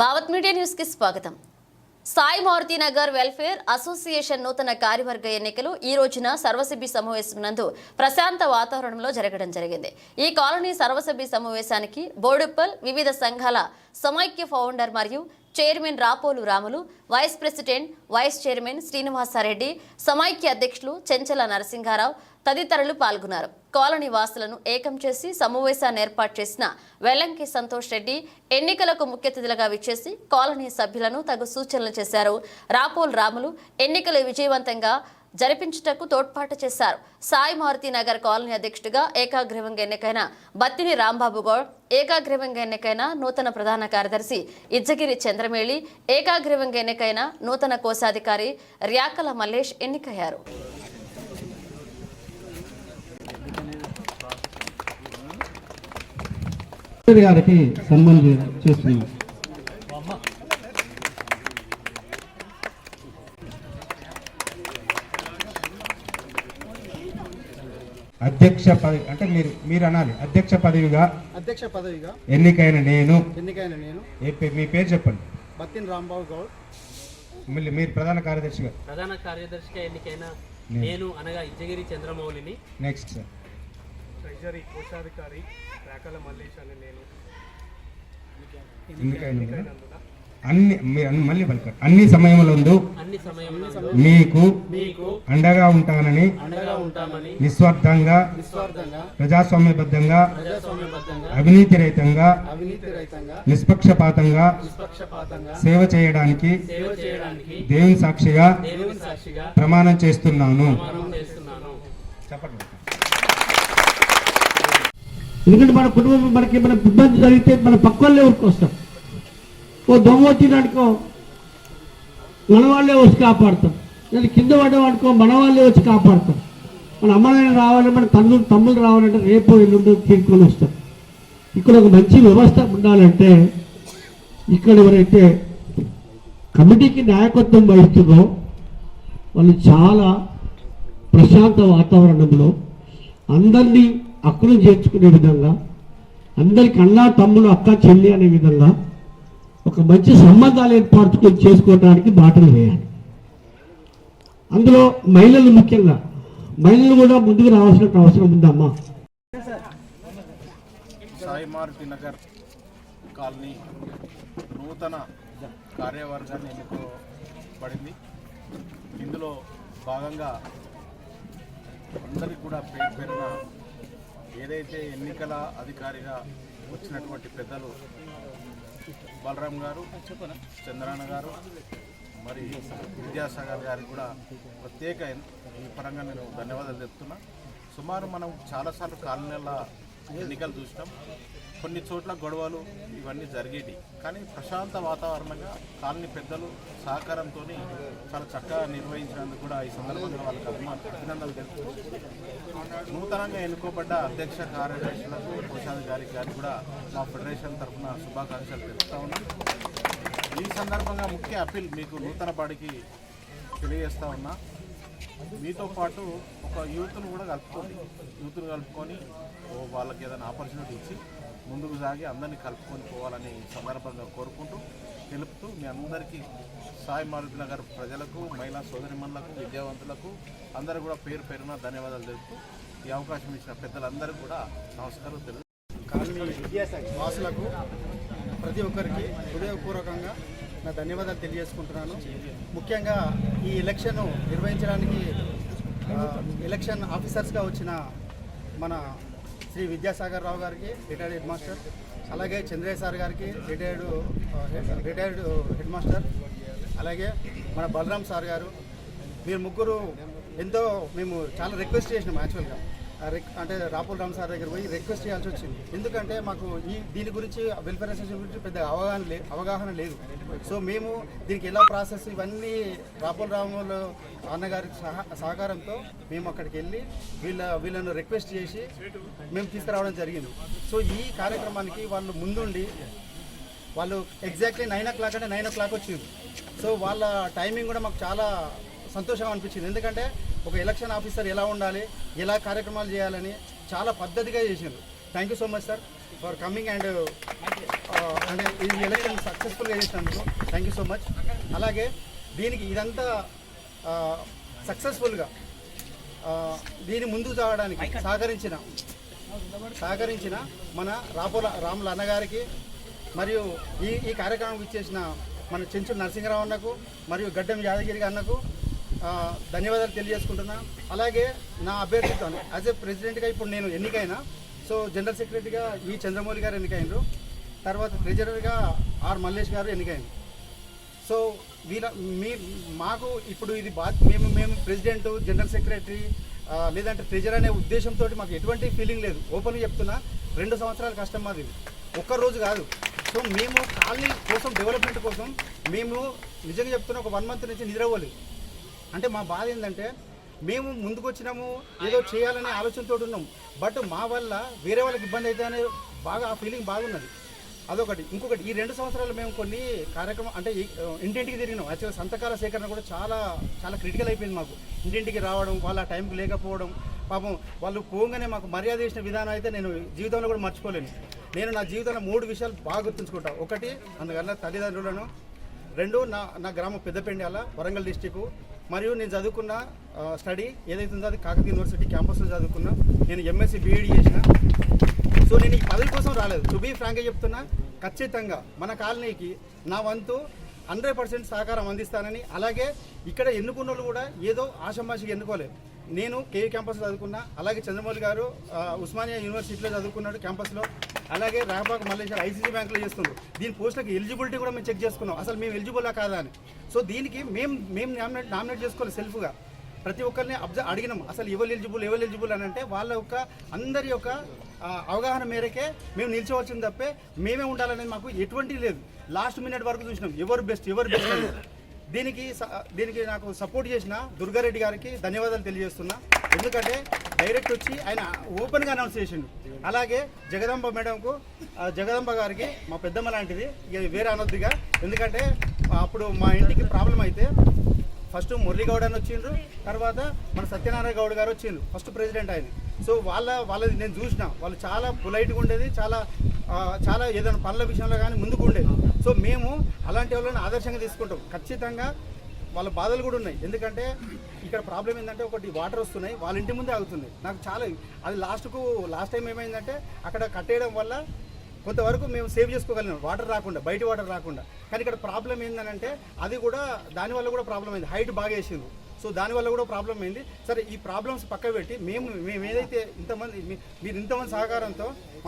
Bhavat media న్యూస్కి స్వాగతం. Sai Maruthi Nagar welfare association నూతన కార్యవర్గ ఎన్నికలు ఈ రోజున సర్వసభ్య సమావేశం నందు ప్రశాంత వాతావరణంలో జరగడం జరిగింది. ఈ కాలనీ సర్వసభ్య సమావేశానికి బోడుప్పల్ వివిధ సంఘాల సమైక్య ఫౌండర్ మరియు chairman Rapolu Ramulu vice president vice chairman Srinivasa Reddy సమైక్య అధ్యక్షులు చెంచల నరసింహారావు తదితరులు పాల్గొన్నారు. కాలనీ వాసులను ఏకం చేసి సమావేశాన్ని ఏర్పాటు చేసిన వెల్లంకి సంతోష్ రెడ్డి ఎన్నికలకు ముఖ్య అతిథులుగా విచ్చేసి కాలనీ సభ్యులను తగు సూచనలు చేశారు. రాపోల్ రాములు ఎన్నికలు విజయవంతంగా జరిపించుటకు తోడ్పాటు చేశారు. సాయి మారుతి నగర్ కాలనీ అధ్యక్షుడిగా ఏకాగ్రీవంగా ఎన్నికైన బత్తిని రాంబాబు గౌడ్ ఏకాగ్రీవంగా ఎన్నికైన నూతన ప్రధాన కార్యదర్శి ఇజ్జగిరి చంద్రమేళి ఏకాగ్రీవంగా ఎన్నికైన నూతన కోశాధికారి ర్యాకల మల్లేష్ ఎన్నికయ్యారు. గారికి సన్మానం చేస్తున్నాం. అధ్యక్ష పదవి అంటే మీరు మీరు అనాలి. అధ్యక్ష పదవిగా అధ్యక్ష పదవిగా ఎన్నికైన నేను ఎన్నికైన నేను ఏ పే- మీ పేరు చెప్పండి. బత్తిన్ రాంబాబు గౌడ్. మళ్ళీ మీరు ప్రధాన కార్యదర్శిగా. ప్రధాన కార్యదర్శిగా ఎన్నికైన నేను. అనగా ఇజ్జగిరి చంద్రమౌళిని. నెక్స్ట్ సార్ ట్రెజరీ కోశాధికారి రాకల మల్లేష్ అని నేను ఎన్నికైన నేను. అన్ని మీరు అన్ని- మళ్ళీ పలకండి అన్ని సమయంలో మీకు మీకు అండగా ఉంటానని అండగా ఉంటామని నిస్వార్థంగా నిస్వార్థంగా ప్రజాస్వామ్యబద్ధంగా అవినీతి రహితంగా నిష్పక్షపాతంగా నిష్పక్షపాతంగా సేవ చేయడానికి సేవ చేయడానికి దేవుని సాక్షిగా ప్రమాణం చేస్తున్నాను. ప్రమాణం చేస్తున్నాను. చెప్పండి. ఎందుకంటే మన కుటుంబం మనకి మన ఇబ్బంది జరిగితే మన పక్క వాళ్ళే ఊరుకొస్తాం. ఓ దొంగ వచ్చినాడుకో మన వాళ్ళే వచ్చి కాపాడుతాం నేను కింద పడ్డామనుకో మన వాళ్ళే వచ్చి కాపాడతాం మన అమ్మలైన రావాలి మన తమ్ముడు తమ్ముడు రావాలంటే రేపు ఎల్లుండి తీరుకొని వస్తాం ఇక్కడ ఒక మంచి వ్యవస్థ ఉండాలంటే ఇక్కడ ఎవరైతే కమిటీకి నాయకత్వం వహిస్తుందో వాళ్ళు చాలా ప్రశాంత వాతావరణంలో అందరినీ అక్కులు చేర్చుకునే విధంగా అందరికి అన్నా తమ్ముడు అక్క చెల్లి అనే విధంగా ఒక మంచి సంబంధాలు ఏర్పాటు చేసుకోవడానికి బాటలు వేయాలి. అందులో మహిళలు ముఖ్యంగా మహిళలు కూడా ముందుకు రావాల్సిన అవసరం ఉందమ్మా. సాయిమారుతి నగర్ కాలనీ నూతన కార్యవర్గాన్ని ఎన్నుకోబడింది. ఇందులో భాగంగా అందరికీ కూడా పేరు పేరున ఏదైతే ఎన్నికల అధికారిగా వచ్చినటువంటి పెద్దలు బలరాం గారు చంద్రాన్న గారు మరి విద్యాసాగర్ గారికి కూడా ప్రత్యేక ఈ పరంగా నేను ధన్యవాదాలు చెప్తున్నా. సుమారు మనం చాలాసార్లు కాలనీల ఎన్నికలు చూసినాం. కొన్ని చోట్ల గొడవలు ఇవన్నీ జరిగేవి కానీ ప్రశాంత వాతావరణంగా కాలనీ పెద్దలు సహకారంతో చాలా చక్కగా నిర్వహించినందుకు కూడా ఈ సందర్భంగా వాళ్ళకి అభిమా అభినందనలు తెలుపుతూ నూతనంగా ఎన్నుకోబడ్డ అధ్యక్ష కార్యదర్శులకు కోశాధికారి గారికి కూడా మా ఫెడరేషన్ తరఫున శుభాకాంక్షలు తెలుపుతా ఉన్నాం. ఈ సందర్భంగా ముఖ్య అప్పీల్ మీకు నూతన బాడికి తెలియజేస్తా ఉన్నా. మీతో పాటు ఒక యూత్ను కూడా కలుపుకొని యూత్ను కలుపుకొని వాళ్ళకి ఏదైనా ఆపర్చునిటీ ఇచ్చి ముందుకు సాగి అందరినీ కలుపుకొని పోవాలని సందర్భంగా కోరుకుంటూ తెలుపుతూ మీ అందరికీ సాయి మారుతి నగర్ ప్రజలకు మహిళా సోదరిమణులకు విద్యావంతులకు అందరూ కూడా పేరు పేరున ధన్యవాదాలు తెలుపుతూ ఈ అవకాశం ఇచ్చిన పెద్దలందరికీ కూడా నమస్కారం తెలుసు వాసులకు ప్రతి ఒక్కరికి హృదయపూర్వకంగా నా ధన్యవాదాలు తెలియజేసుకుంటున్నాను. ముఖ్యంగా ఈ ఎలక్షన్ నిర్వహించడానికి ఎలక్షన్ ఆఫీసర్స్గా వచ్చిన మన శ్రీ విద్యాసాగర్ రావు గారికి రిటైర్డ్ హెడ్ మాస్టర్ అలాగే చంద్రయ్య సార్ గారికి రిటైర్డ్ రిటైర్డ్ హెడ్ మాస్టర్ అలాగే మన బలరాం సార్ గారు మీరు ముగ్గురు ఎంతో మేము చాలా రిక్వెస్ట్ చేసినాం యాక్చువల్గా. అంటే రాపుల్ రామ్ సార్ దగ్గర పోయి రిక్వెస్ట్ చేయాల్సి వచ్చింది. ఎందుకంటే మాకు ఈ దీని గురించి వెల్ఫేర్ అసోసియేషన్ గురించి పెద్ద అవగాహన లే అవగాహన లేదు. సో మేము దీనికి ఎలా ప్రాసెస్ ఇవన్నీ రాపుల్ రాములు అన్నగారి సహా సహకారంతో మేము అక్కడికి వెళ్ళి వీళ్ళ వీళ్ళను రిక్వెస్ట్ చేసి మేము తీసుకురావడం జరిగింది. సో ఈ కార్యక్రమానికి వాళ్ళు ముందుండి వాళ్ళు ఎగ్జాక్ట్లీ నైన్ ఓ క్లాక్ అంటే నైన్ ఓ క్లాక్ వచ్చింది. సో వాళ్ళ టైమింగ్ కూడా మాకు చాలా సంతోషం అనిపించింది. ఎందుకంటే ఒక ఎలక్షన్ ఆఫీసర్ ఎలా ఉండాలి ఎలా కార్యక్రమాలు చేయాలని చాలా పద్ధతిగా చేసిండ్రు. Thank you so much sir for coming and అంటే ఈ ఎలక్షన్ సక్సెస్ఫుల్గా చేసినందుకు థ్యాంక్ యూ సో మచ్ అలాగే దీనికి ఇదంతా సక్సెస్ఫుల్గా దీని ముందుకు సాగడానికి సహకరించిన సహకరించిన మన రాపుల రాముల అన్నగారికి మరియు ఈ ఈ కార్యక్రమం ఇచ్చేసిన మన చెంచు నరసింహరావు అన్నకు మరియు గడ్డం యాదగిరి అన్నకు ధన్యవాదాలు తెలియజేసుకుంటున్నా. అలాగే నా అభ్యర్థిత్వం యాజ్ ఏ ప్రెసిడెంట్గా ఇప్పుడు నేను ఎన్నికైనా సో జనరల్ సెక్రటరీగా ఈ చంద్రమౌళి గారు ఎన్నికైనరు. తర్వాత ట్రెజరర్గా ఆర్ మల్లేష్ గారు ఎన్నికైనరు. సో వీళ్ళ మీ మాకు ఇప్పుడు ఇది బా మేము మేము ప్రెసిడెంట్ జనరల్ సెక్రటరీ లేదంటే ట్రెజర్ అనే ఉద్దేశంతో మాకు ఎటువంటి ఫీలింగ్ లేదు. ఓపెన్గా చెప్తున్నా రెండు సంవత్సరాల కష్టం మాది ఒక్క రోజు కాదు. సో మేము కాలనీ కోసం డెవలప్మెంట్ కోసం మేము నిజంగా చెప్తున్నా ఒక వన్ మంత్ నుంచి నిద్రపోలేదు. అంటే మా బాధ ఏంటంటే మేము ముందుకు వచ్చినాము ఏదో చేయాలనే ఆలోచనతో ఉన్నాం. బట్ మా వల్ల వేరే వాళ్ళకి ఇబ్బంది అయితే అనే బాగా ఆ ఫీలింగ్ బాగున్నది. అదొకటి. ఇంకొకటి ఈ రెండు సంవత్సరాలు మేము కొన్ని కార్యక్రమం అంటే ఇంటింటికి తిరిగినాం. యాక్చువల్గా సంతకాల సేకరణ కూడా చాలా చాలా క్రిటికల్ అయిపోయింది మాకు. ఇంటింటికి రావడం వాళ్ళ టైంకి లేకపోవడం పాపం వాళ్ళు పోగానే మాకు మర్యాద చేసిన విధానం అయితే నేను జీవితంలో కూడా మర్చిపోలేను. నేను నా జీవితంలో మూడు విషయాలు బాగా గుర్తుంచుకుంటా. ఒకటి అందువల్ల తల్లిదండ్రులను. రెండు నా నా గ్రామం పెద్దపెండ్యాల వరంగల్ డిస్టిక్ మరియు నేను చదువుకున్న స్టడీ ఏదైతే ఉందో అది కాకతీయ యూనివర్సిటీ క్యాంపస్లో చదువుకున్నా. నేను ఎంఎస్సీ బీఈడి చేసిన. సో నేను ఈ పదవి కోసం రాలేదు. టు బీ ఫ్రాంక్గా చెప్తున్నా ఖచ్చితంగా మన కాలనీకి నా వంతు హండ్రెడ్ పర్సెంట్ సహకారం అందిస్తానని అలాగే ఇక్కడ ఎన్నుకున్న వాళ్ళు కూడా ఏదో ఆషమాషిగా ఎన్నుకోలేదు. నేను కేవీ క్యాంపస్ చదువుకున్నా అలాగే చంద్రమౌళి గారు ఉస్మానియా యూనివర్సిటీలో చదువుకున్నాడు క్యాంపస్లో అలాగే రాంబాగ్ మల్లేశ్వర ఐసీసీ బ్యాంక్లో చేస్తుండ్రు. దీని పోస్టులకు ఎలిజిబిలిటీ కూడా మేము చెక్ చేసుకున్నాం. అసలు మేము ఎలిజిబుల్లా కాదా అని. సో దీనికి మేము మేము నామినేట్ నామినేట్ చేసుకోవాలి సెల్ఫ్గా. ప్రతి ఒక్కరిని అబ్జర్వ్ అడిగినాం. అసలు ఎవరు ఎలిజిబుల్ ఎవరు ఎలిజిబుల్ అని అంటే వాళ్ళ యొక్క అందరి యొక్క అవగాహన మేరకే మేము నిల్చోవచ్చింది తప్పే మేమే ఉండాలనేది మాకు ఎటువంటి లేదు. లాస్ట్ మినిట్ వరకు చూసినాం. ఎవరు బెస్ట్ ఎవరు బెస్ట్ దీనికి స- దీనికి నాకు సపోర్ట్ చేసిన దుర్గారెడ్డి గారికి ధన్యవాదాలు తెలియజేస్తున్నా. ఎందుకంటే డైరెక్ట్ వచ్చి ఆయన ఓపెన్గా అనౌన్స్ చేసిండు. అలాగే జగదంబ మేడంకు జగదంబ గారికి మా పెద్దమ్మ లాంటిది వేరే అనొద్దుగా. ఎందుకంటే అప్పుడు మా ఇంటికి ప్రాబ్లం అయితే ఫస్ట్ మురళీ గౌడ్ అని వచ్చిండ్రు తర్వాత మన సత్యనారాయణ గౌడ్ గారు వచ్చిండ్రు ఫస్ట్ ప్రెసిడెంట్ ఆయన. సో వాళ్ళ వాళ్ళది నేను చూసిన. వాళ్ళు చాలా పొలైట్గా ఉండేది చాలా చాలా ఏదైనా పనుల విషయంలో కానీ ముందుకు ఉండేది. సో మేము అలాంటి వాళ్ళని ఆదర్శంగా తీసుకుంటాం. ఖచ్చితంగా వాళ్ళ బాధలు కూడా ఉన్నాయి. ఎందుకంటే ఇక్కడ ప్రాబ్లం ఏంటంటే ఒకటి వాటర్ వస్తున్నాయి వాళ్ళ ఇంటి ముందే ఆగుతుంది నాకు చాలా అది లాస్ట్కు లాస్ట్ టైం ఏమైందంటే అక్కడ కట్టేయడం వల్ల కొంతవరకు మేము సేవ్ చేసుకోగలిగినాం వాటర్ రాకుండా బయట వాటర్ రాకుండా. కానీ ఇక్కడ ప్రాబ్లం ఏంటంటే అది కూడా దానివల్ల కూడా ప్రాబ్లం అయింది. హైట్ బాగా వేసిండ్రు. సో దానివల్ల కూడా ప్రాబ్లం అయింది. సరే ఈ ప్రాబ్లమ్స్ పక్క పెట్టి మేము మేము ఏదైతే ఇంతమంది మీరు ఇంతమంది సహకారంతో